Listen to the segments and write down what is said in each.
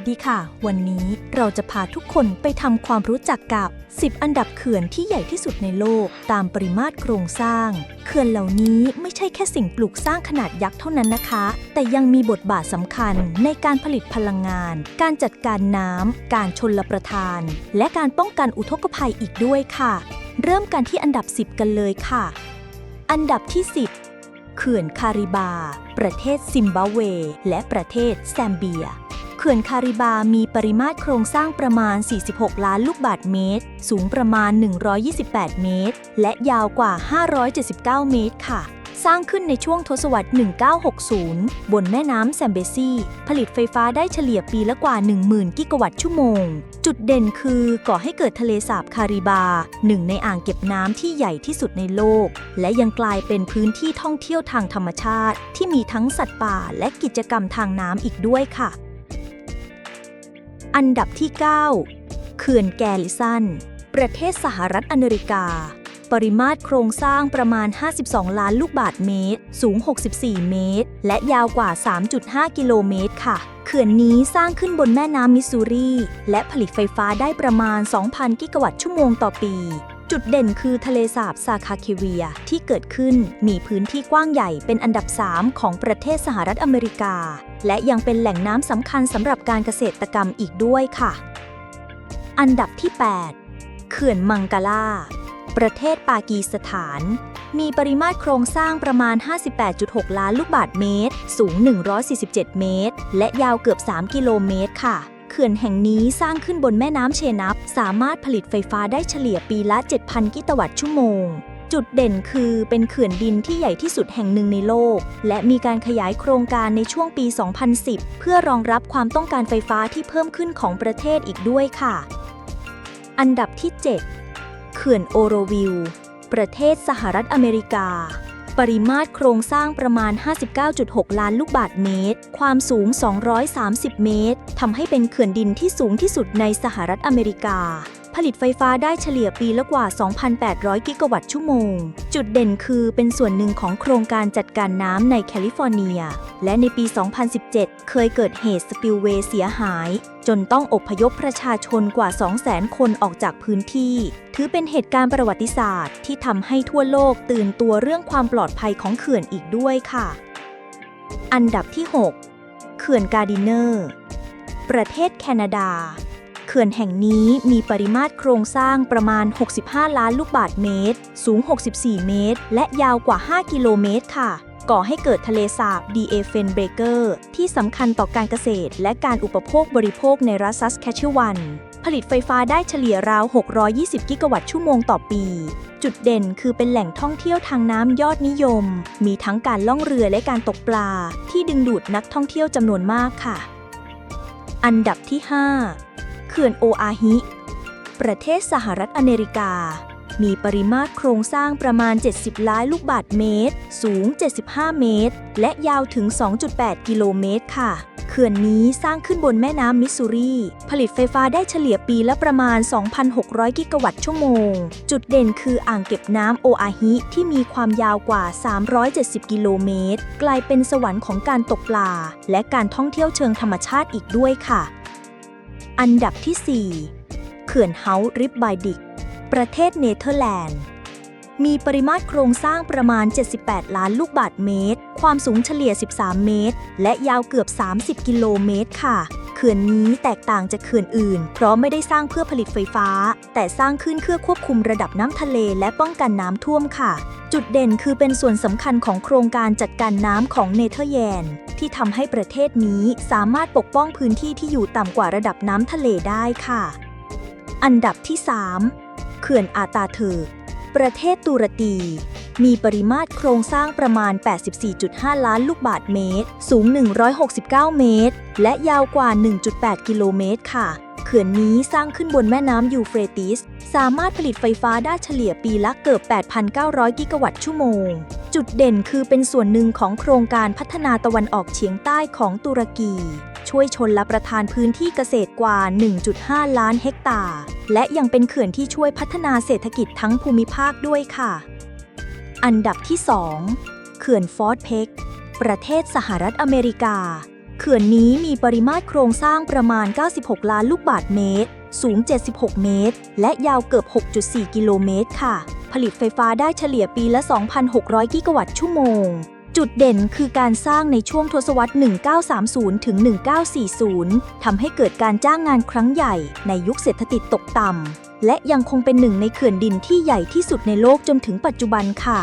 วัสดีค่ะ วันนี้เราจะพาทุกคนไปทำความรู้จักกับ 10 อันดับเขื่อนที่ใหญ่ที่สุดในโลกตามปริมาตรโครงสร้าง เขื่อนเหล่านี้ไม่ใช่แค่สิ่งปลูกสร้างขนาดยักษ์เท่านั้นนะคะ แต่ยังมีบทบาทสำคัญในการผลิตพลังงาน การจัดการน้ำการชนลประทาน และการป้องกันอุทกภัยอีกด้วยค่ะ เริ่มกันที่อันดับ 10 กันเลยค่ะ อันดับที่ 10 เขื่อนคาริบา ประเทศซิมบับเว และประเทศแซมเบีย เขื่อนคาริบามีปริมาตรโครงสร้างประมาณ 46 ล้านลูกบาศก์เมตร สูงประมาณ 128 เมตร และยาวกว่า 579 เมตรค่ะ สร้างขึ้นในช่วงทศวรรษ 1960 บนแม่น้ำแซมเบซี ผลิตไฟฟ้าได้เฉลี่ยปีละกว่า 10,000 กิกะวัตต์ชั่วโมง จุดเด่นคือก่อให้เกิดทะเลสาบคาริบา หนึ่งในอ่างเก็บน้ำที่ใหญ่ที่สุดในโลก และยังกลายเป็นพื้นที่ท่องเที่ยวทางธรรมชาติ ที่มีทั้งสัตว์ป่าและกิจกรรมทางน้ำอีกด้วยค่ะ อันดับที่ 9 เขื่อนแกลิสัน ประเทศสหรัฐอเมริกา ปริมาตรโครงสร้างประมาณ 52 ล้านลูกบาศก์เมตร สูง 64 เมตร และยาวกว่า 3.5 กิโลเมตรค่ะ เขื่อนนี้สร้างขึ้นบนแม่น้ำมิสซูรี และผลิตไฟฟ้าได้ประมาณ 2,000 กิกะวัตต์ชั่วโมงต่อปี จุดเด่นคือทะเลสาบซาคาเคเวียที่เกิดขึ้นมีพื้นที่กว้างใหญ่เป็นอันดับ 3 ของประเทศสหรัฐอเมริกา และยังเป็นแหล่งน้ำสำคัญสำหรับการเกษตรกรรมอีกด้วยค่ะ อันดับที่ 8 เขื่อนมังกาลา ประเทศปากีสถาน มีปริมาตรโครงสร้างประมาณ 58.6 ล้านลูกบาศก์เมตร สูง 147 เมตร และยาวเกือบ 3 กิโลเมตรค่ะ เขื่อนแห่งนี้สร้างขึ้นบนแม่น้ำเชนับ สามารถผลิตไฟฟ้าได้เฉลี่ยปีละ 7,000 กิกะวัตต์ชั่วโมง จุดเด่นคือเป็นเขื่อนดินที่ใหญ่ที่สุดแห่งหนึ่งในโลก และมีการขยายโครงการในช่วงปี 2010 เพื่อรองรับความต้องการไฟฟ้าที่เพิ่มขึ้นของประเทศอีกด้วยค่ะ อันดับที่ 7 เขื่อนโอโรวิล ประเทศสหรัฐอเมริกา ปริมาตรโครงสร้างประมาณ 59.6 ล้านลูกบาศก์เมตร ความสูง 230 เมตร ทำให้เป็นเขื่อนดินที่สูงที่สุดในสหรัฐอเมริกา ผลิตไฟฟ้าได้เฉลี่ยปีละกว่า 2,800 กิกะวัตต์ชั่วโมง จุดเด่นคือเป็นส่วนหนึ่งของโครงการจัดการน้ำในแคลิฟอร์เนีย และในปี 2017 เคยเกิดเหตุสปิลเวย์เสียหาย จนต้องอบพยพประชาชนกว่า 200,000 คนออกจากพื้นที่ ถือเป็นเหตุการณ์ประวัติศาสตร์ ที่ทำให้ทั่วโลกตื่นตัวเรื่องความปลอดภัยของเขื่อนอีกด้วยค่ะ อันดับที่ 6 เขื่อนการดิเนอร์ ประเทศแคนาดา เขื่อนแห่งนี้มีปริมาตรโครงสร้างประมาณ 65 ล้านลูกบาศก์เมตร สูง 64 เมตร และยาวกว่า 5 กิโลเมตรค่ะก่อให้เกิดทะเลสาบดีเอเฟนเบเกอร์ที่สำคัญต่อการเกษตร และการอุปโภคบริโภคในรัฐซัสแคชวัน ผลิตไฟฟ้าได้เฉลี่ยราว 620 กิกะวัตต์ชั่วโมงต่อปี จุดเด่นคือเป็นแหล่งท่องเที่ยวทางน้ำยอดนิยม มีทั้งการล่องเรือและการตกปลา ที่ดึงดูดนักท่องเที่ยวจำนวนมากค่ะ อันดับที่ 5 เขื่อนโออาฮิ ประเทศสหรัฐอเมริกา มีปริมาตรโครงสร้างประมาณ 70 ล้านลูกบาศก์เมตร สูง 75 เมตร และยาวถึง 2.8 กิโลเมตรค่ะ เขื่อนนี้สร้างขึ้นบนแม่น้ำมิสซูรี ผลิตไฟฟ้าได้เฉลี่ยปีละประมาณ 2,600 กิกะวัตต์ชั่วโมง จุดเด่นคืออ่างเก็บน้ำโออาฮิที่มีความยาวกว่า 370 กิโลเมตร กลายเป็นสวรรค์ของการตกปลา และการท่องเที่ยวเชิงธรรมชาติอีกด้วยค่ะ อันดับที่ 4 เขื่อนเฮาริบไบดิกประเทศเนเธอร์แลนด์ มีปริมาตรโครงสร้างประมาณ 78 ล้านลูกบาศก์เมตร ความสูงเฉลี่ย 13 เมตร และยาวเกือบ 30 กิโลเมตรค่ะเขื่อนนี้แตกต่างจากเขื่อนอื่น เพราะไม่ได้สร้างเพื่อผลิตไฟฟ้า แต่สร้างขึ้นเพื่อควบคุมระดับน้ำทะเลและป้องกันน้ำท่วมค่ะ จุดเด่นคือเป็นส่วนสำคัญของโครงการจัดการน้ำของเนเธอร์แลนด์ที่ทำให้ประเทศนี้สามารถปกป้องพื้นที่ที่อยู่ต่ำกว่าระดับน้ำทะเลได้ค่ะ อันดับที่ 3 เขื่อนอาตาเทิก ประเทศตุรกีมีปริมาตรโครงสร้างประมาณ 84.5 ล้านลูกบาศก์เมตร สูง 169 เมตร และยาวกว่า 1.8 กิโลเมตรค่ะ เขื่อนนี้สร้างขึ้นบนแม่น้ำยูเฟรติส สามารถผลิตไฟฟ้าได้เฉลี่ยปีละเกือบ 8,900 กิกะวัตต์ชั่วโมง จุดเด่นคือเป็นส่วนหนึ่งของโครงการพัฒนาตะวันออกเฉียงใต้ของตุรกี ช่วยชนละประทานพื้นที่เกษตรกว่า 1.5 ล้านเฮกตาร์ และยังเป็นเขื่อนที่ช่วยพัฒนาเศรษฐกิจทั้งภูมิภาคด้วยค่ะ อันดับที่ 2 เขื่อนฟอร์ดเพกประเทศสหรัฐอเมริกา เขื่อนนี้มีปริมาตรโครงสร้างประมาณ 96 ล้านลูกบาศก์เมตร สูง 76 เมตร และยาวเกือบ 6.4 กิโลเมตรค่ะ ผลิตไฟฟ้าได้เฉลี่ยปีละ 2,600 กิกะวัตต์ชั่วโมง จุดเด่นคือการสร้างในช่วงทศวรรษ 1930 ถึง 1940 ทำให้เกิดการจ้างงานครั้งใหญ่ในยุคเศรษฐกิจตกต่ำ และยังคงเป็นหนึ่งในเขื่อนดินที่ใหญ่ที่สุดในโลกจนถึงปัจจุบันค่ะ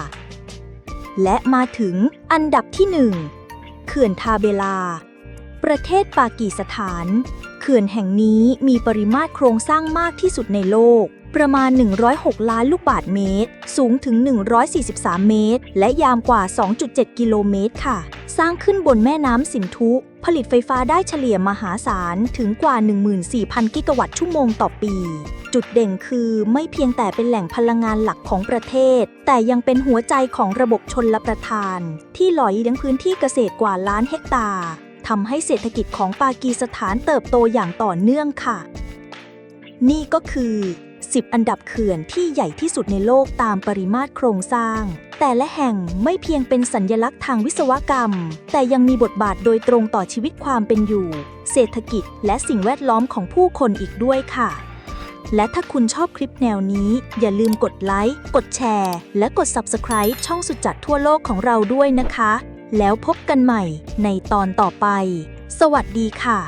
และมาถึงอันดับที่ 1 เขื่อนทาเบลา ประเทศปากีสถาน เขื่อนแห่งนี้มีปริมาตรโครงสร้างมากที่สุดในโลก ประมาณ 106 ล้านลูกบาศก์เมตร สูงถึง 143 เมตร และยาวกว่า 2.7 กิโลเมตรค่ะ สร้างขึ้นบนแม่น้ำสินธุผลิตไฟฟ้าได้เฉลี่ยมหาศาลถึงกว่า 14,000 กิกะวัตต์ชั่วโมงต่อปี จุดเด่นคือไม่เพียงแต่เป็นแหล่งพลังงานหลักของประเทศ แต่ยังเป็นหัวใจของระบบชนลประทาน ที่หล่อเลี้ยงพื้นที่เกษตรกว่าล้านเฮกตาร์ ทำให้เศรษฐกิจของปากีสถานเติบโตอย่างต่อเนื่องค่ะ นี่ก็คือ 10 อันดับเขื่อนที่ใหญ่ที่สุดในโลกตามปริมาตรโครงสร้าง แต่ละแห่งไม่เพียงเป็นสัญญลักษณ์ทางวิศวกรรม แต่ยังมีบทบาทโดยตรงต่อชีวิตความเป็นอยู่ เศรษฐกิจและสิ่งแวดล้อมของผู้คนอีกด้วยค่ะและถ้าคุณชอบคลิปแนวนี้ อย่าลืมกดไลค์ กดแชร์ และกด Subscribe ช่องสุดจัดทั่วโลกของเราด้วยนะคะ แล้วพบกันใหม่ในตอนต่อไป สวัสดีค่ะ